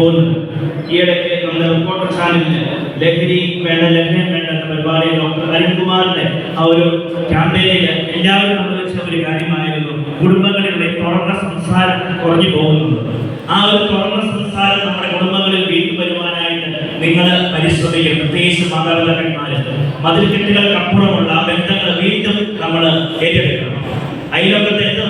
ഈയിടയ്ക്ക് നമ്മുടെ റിപ്പോർട്ടർ ചാനലിന് ലഹരി വേണ്ട ലഹരി വേണ്ട എന്ന പരിപാടി ഡോക്ടർ അരുൺകുമാറിന്റെ ആ ഒരു ക്യാമ്പയിനിൽ എല്ലാവരും പങ്കുവച്ച ഒരു കാര്യമായിരുന്നു. കുടുംബങ്ങളിലെ തുറന്ന സംസാരം കുറഞ്ഞു പോകുന്നത്. ആ ഒരു തുറന്ന സംസാരം നമ്മുടെ കുടുംബങ്ങളിൽ വീണ്ടും വരുവാനായിട്ട് നിങ്ങൾ പരിശ്രമിക്കും പ്രത്യേകിച്ച് മാതാപിതാക്കന്മാര്. മതിൽക്കെട്ടുകൾക്കപ്പുറമുള്ള ബന്ധങ്ങൾ വീണ്ടും നമ്മൾ ഏറ്റെടുക്കണം. അയലോക്കത്ത് എന്ത്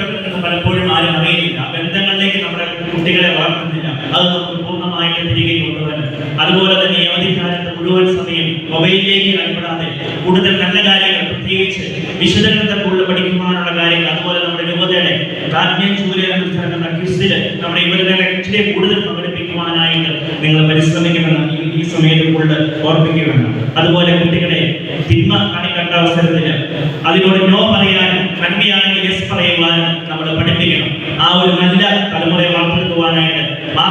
വളർത്തുന്നില്ല. അത് നമുക്ക് പൂർണമായിട്ട് തിരികെ കൊണ്ടുവരണം അതുപോലെ തന്നെ അവധിക്കാലത്ത് മുഴുവൻ സമയം മൊബൈലിലേക്ക് അടിപ്പെടാതെ കൂടുതൽ നല്ല കാര്യങ്ങൾ പ്രത്യേകിച്ച് വിശുദ്ധഗ്രന്ഥം കൂടുതൽ പഠിക്കുവാനുള്ള കാര്യങ്ങൾ അതുപോലെ നമ്മുടെ രൂപതയുടെ ആത്മീയ ചൂരനെ കുറിച്ച് നടക്കുന്ന ക്വിസിൽ നമ്മുടെ ഇവരുടെ ഇച്ചിരി കൂടുതൽ പ്രകടിപ്പിക്കുവാനായിട്ട് നിങ്ങൾ പരിശ്രമിക്കണമെന്ന് ഈ- സമയത്ത് കൂടുതൽ ഓർപ്പിക്കുകയാണ്. അതുപോലെ കുട്ടികളെ തിന്മ കാണിക്കേണ്ട അവസരത്തിൽ അതിനോട് നോ പറയാനും നന്മയാണെങ്കിൽ യെസ് പറയുവാനും നമ്മൾ പഠിപ്പിക്കണം. ആ ഒരു നല്ല വളർത്തിയെടുക്കുവാനായിട്ട്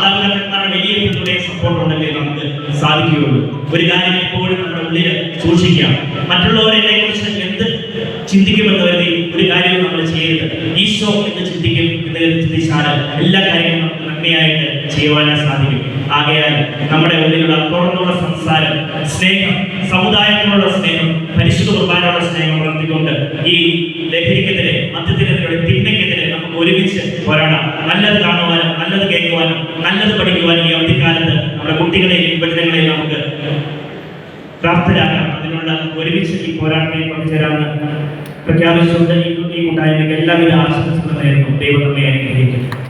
മാതാപിതാക്കന്മാരുടെ വലിയ പിന്തുണയും സപ്പോർട്ട് ഉണ്ടെങ്കിൽ നമുക്ക് സാധിക്കുകയുള്ളൂ. ഒരു കാര്യം എപ്പോഴും നമ്മുടെ ഉള്ളിൽ സൂക്ഷിക്കാം. മറ്റുള്ളവരെ കുറിച്ച് എന്ത് ചിന്തിക്കുമെന്ന് കരുതി ഒരു കാര്യം നമ്മൾ ചെയ്യരുത്. ഈശോ എന്ന് ചിന്തിക്കും എന്ന് ചിന്തിച്ചാൽ എല്ലാ കാര്യങ്ങളും നമുക്ക് നന്മയായിട്ട് ചെയ്യുവാനായി സാധിക്കും. ആകയാൽ നമ്മുടെ ഉള്ളിലുള്ള തുറന്നുള്ള സംസാരം സ്നേഹം സമുദായത്തിനുള്ള സ്നേഹം പരിശുദ്ധ കുർബാനയുള്ള സ്നേഹം വളർത്തിക്കൊണ്ട് ഈ ലഹരിക്കെതിരെ മദ്യത്തിനെതിരെ തിന്മയ്ക്കെതിരെ നമുക്ക് ഒരുമിച്ച് പോരാടാം നല്ലത് കാണുവാനും നല്ലത് കേൾക്കുവാനും നല്ലത് പഠിക്കുവാനും ഈ അവധിക്കാലത്ത് നമ്മുടെ കുട്ടികളെയും യുവജനങ്ങളെയും നമുക്ക് പ്രാപ്തരാക്കാം. അതിനുള്ള ഒരുമിച്ച് ഈ പോരാട്ടത്തിൽ പങ്കുചേരാമെന്ന് പ്രഖ്യാപിച്ചുകൊണ്ട് ഈ കൂട്ടായ്മയ്ക്ക് എല്ലാവിധ ആശംസകളും നേരുന്നു. ദൈവം നമ്മെ അനുഗ്രഹിക്കും